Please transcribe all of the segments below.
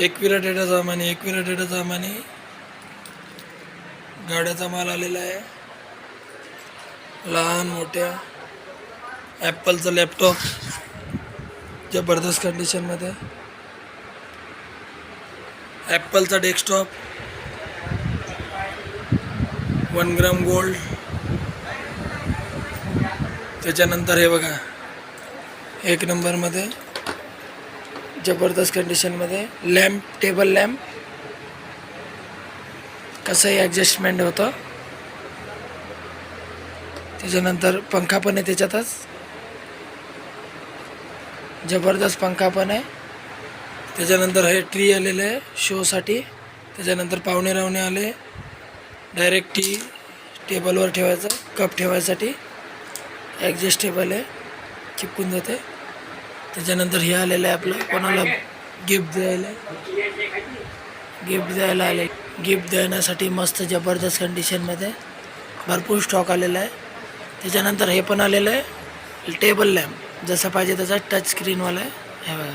एकविरा डेटा सामानी एकविरा डेटा सामानी गाड्याचा माल आलेला आहे. लहान मोठ्या ॲपलचा लॅपटॉप जबरदस्त कंडिशनमध्ये ॲपलचा डेस्कटॉप वन ग्राम गोल्ड त्याच्यानंतर हे बघा एक नंबरमध्ये जबरदस्त कंडिशनमध्ये लॅम्प टेबल लॅम्प कसंही ॲडजस्टमेंट होतं. त्याच्यानंतर पंखा पण आहे त्याच्यातच. जबरदस्त पंखा पण आहे. त्याच्यानंतर हे ट्री आलेलं आहे शोसाठी त्याच्यानंतर पाहुणे रावणे आले. डायरेक्ट टी टेबलवर ठेवायचं कप ठेवायसाठी. ॲडजस्टेबल आहे. चिपकून जाते त्याच्यानंतर हे आलेलं आहे आपलं. कोणाला गिफ्ट द्यायला? गिफ्ट द्यायला आले गिफ्ट देण्यासाठी मस्त जबरदस्त कंडिशनमध्ये भरपूर स्टॉक आलेला आहे. त्याच्यानंतर हे पण आलेलं आहे. टेबल लॅम्प जसं पाहिजे तसा टच स्क्रीनवाला आहे. हे बघा.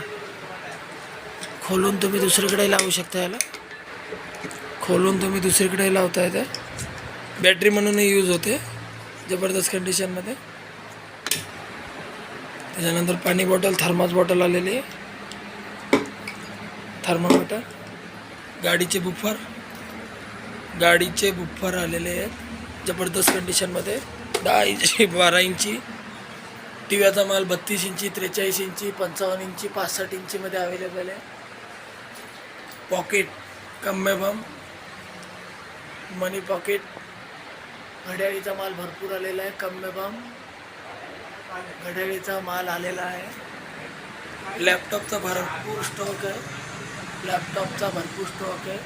खोलून तुम्ही दुसरीकडे लावू शकता याला. खोलून तुम्ही दुसरीकडे लावता येते बॅटरी म्हणूनही यूज होते. जबरदस्त कंडिशनमध्ये त्याच्यानंतर पाणी बॉटल थर्मास बॉटल आलेली. आहे थर्मामीटर गाडीचे बुफर. गाडीचे बुफर आलेले आहेत. जबरदस्त कंडिशनमध्ये दहा इंची बारा इंची. टिव्याचा माल बत्तीस इंची त्रेचाळीस इंची पंचावन्न इंची पासष्ट इंचीमध्ये अवेलेबल आहे. पॉकेट कम्मे बम मनी पॉकेट घड्याळीचा माल भरपूर आलेला आहे. कम्मे बम घड्याळीचा माल आलेला आहे. लॅपटॉपचा भरपूर स्टॉक आहे. लॅपटॉपचा भरपूर स्टॉक आहे.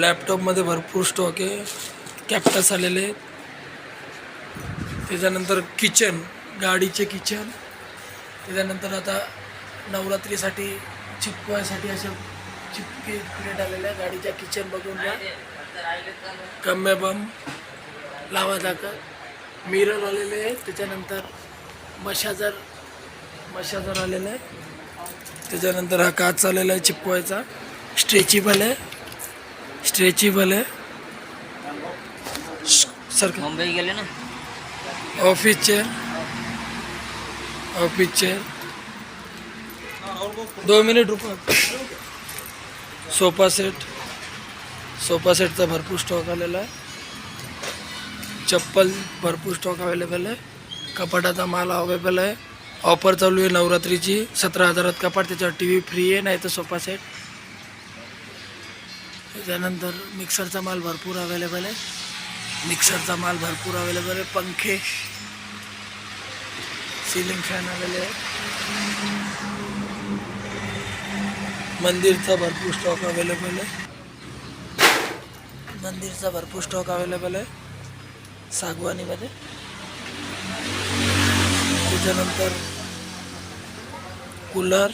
लॅपटॉपमध्ये भरपूर स्टॉक आहे. कॅप्टस आलेले आहेत. त्याच्यानंतर किचन गाडीचे किचन त्याच्यानंतर आता नवरात्रीसाठी चिपकवायसाठी असे चिपके प्लेट आलेल्या आहे गाडीच्या किचन बघून घ्या. कम्मे बम लावा जाकर मिरर आलेले आहे त्याच्यानंतर मशाजर मशाजर आलेलं आहे त्याच्यानंतर हा काच आलेला आहे चिपकवायचा. स्ट्रेचेबल आहे. स्ट्रेचेबल आहे. सर मुंबई गेले ना? ऑफिस चेअर ऑफिस चेअर दो मिनिट रुको. सोफा सेट सोफा सेटचा भरपूर स्टॉक आलेला आहे. चप्पल भरपूर स्टॉक अवेलेबल आहे. कपाटाचा माल अवेलेबल आहे. ऑफर चालू आहे नवरात्रीची. सतरा हजारात कपाट त्याच्यावर टी व्ही फ्री आहे नाही तर सोफा सेट त्याच्यानंतर मिक्सरचा माल भरपूर अवेलेबल आहे. मिक्सरचा माल भरपूर अवेलेबल आहे. पंखे. सिलिंग फॅन आलेले आहे मंदिरचा भरपूर स्टॉक अवेलेबल आहे. मंदिरचा भरपूर स्टॉक अवेलेबल आहे. सागवानीमध्ये. त्याच्यानंतर कूलर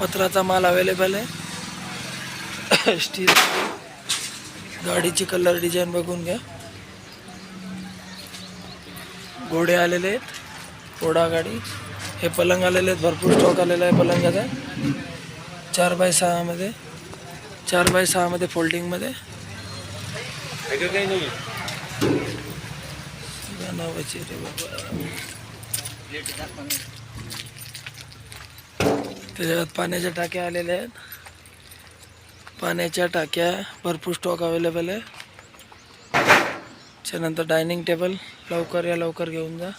पत्राचा माल अवेलेबल आहे. स्टील गाडीची कलर डिझाईन बघून घ्या. घोडे आलेले आहेत. घोडा गाडी. हे पलंग आलेले आहेत. भरपूर स्टॉक आलेला आहे पलंगाचा. चार बाय सहामध्ये. चार बाय सहामध्ये फोल्डिंगमध्ये या नावाची रे बाबा त्याच्यात पाण्याच्या टाक्या आलेल्या आहेत. पाण्याच्या टाक्या भरपूर स्टॉक अवेलेबल आहे. त्याच्यानंतर डायनिंग टेबल लवकर या लवकर घेऊन जा.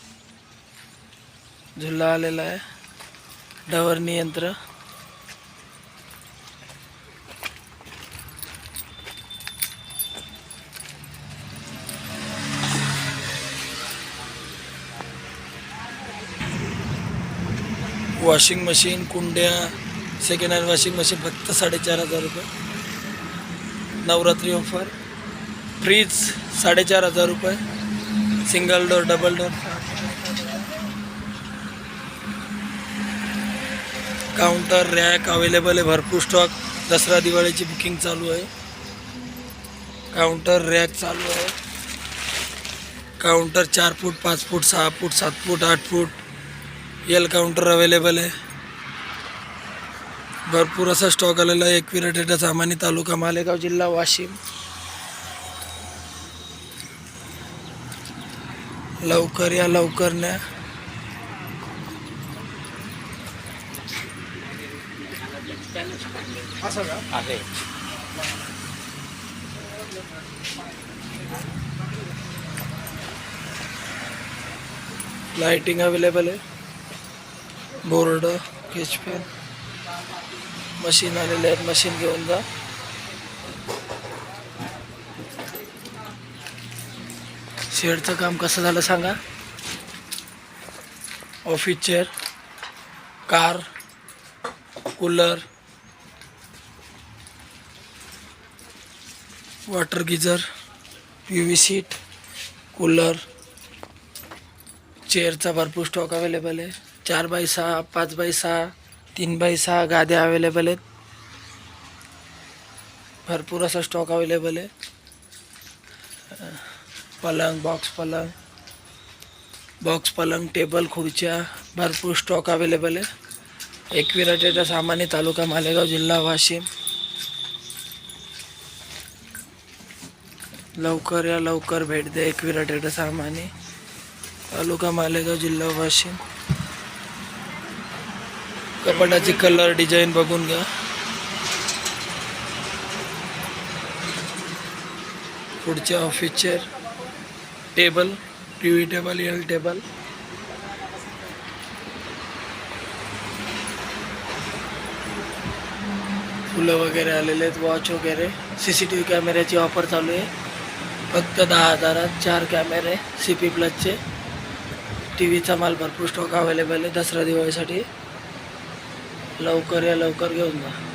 झुला आलेला आहे. डवरणी यंत्र. वॉशिंग मशीन कुंड्या सेकंड हँड वॉशिंग मशीन फक्त साडेचार हजार रुपये. नवरात्री ऑफर फ्रीज साडेचार हजार रुपये. Single door double door counter rack available आहे भरपूर स्टॉक दसरा दिवाळीची बुकिंग चालू आहे. काउंटर रॅक चालू आहे. काउंटर चार फूट पाच फूट सहा फूट सात फूट आठ फूट. एल काउंटर अवेलेबल आहे. भरपूर असा स्टॉक आलेला आहे. एकविरा टेटा सामानी तालुका मालेगाव जिल्हा वाशिम. लवकर या लवकर न्या. लाइटिंग अवेलेबल आहे. बोर्ड केच पेन मशीन आलेले आहेत. मशीन घेऊन जा. शेडचं काम कसं झालं सांगा? Office chair car cooler water geyser P V seat cooler चेअरचा भरपूर स्टॉक अवेलेबल आहे. चार बाय सहा पाच बाय सहा तीन बाय सहा गाद्या अवेलेबल आहेत. भरपूर असा स्टॉक अवेलेबल आहे. पलंग बॉक्स पलंग बॉक्स पलंग टेबल खुर्च्या भरपूर स्टॉक अवेलेबल आहे. एकविरा सामान्य तालुका मालेगाव जिल्हा वाशिम. लवकर या लवकर भेट द्या एकविराटेटा सामान्य तालुका मालेगाव जिल्हा वाशिम. कपाटाची कलर डिझाईन बघून घ्या. पुढच्या office chair table T V table L table फुलं वगैरे आलेले आहेत वॉच वगैरे. सी सी टी व्ही कॅमेऱ्याची ऑफर चालू आहे. फक्त दहा हजारात चार कॅमेरे सी पी प्लसचे टी व्हीचा माल भरपूर स्टॉक अवेलेबल आहे दसरा दिवाळीसाठी. लवकर या लवकर घेऊन जा.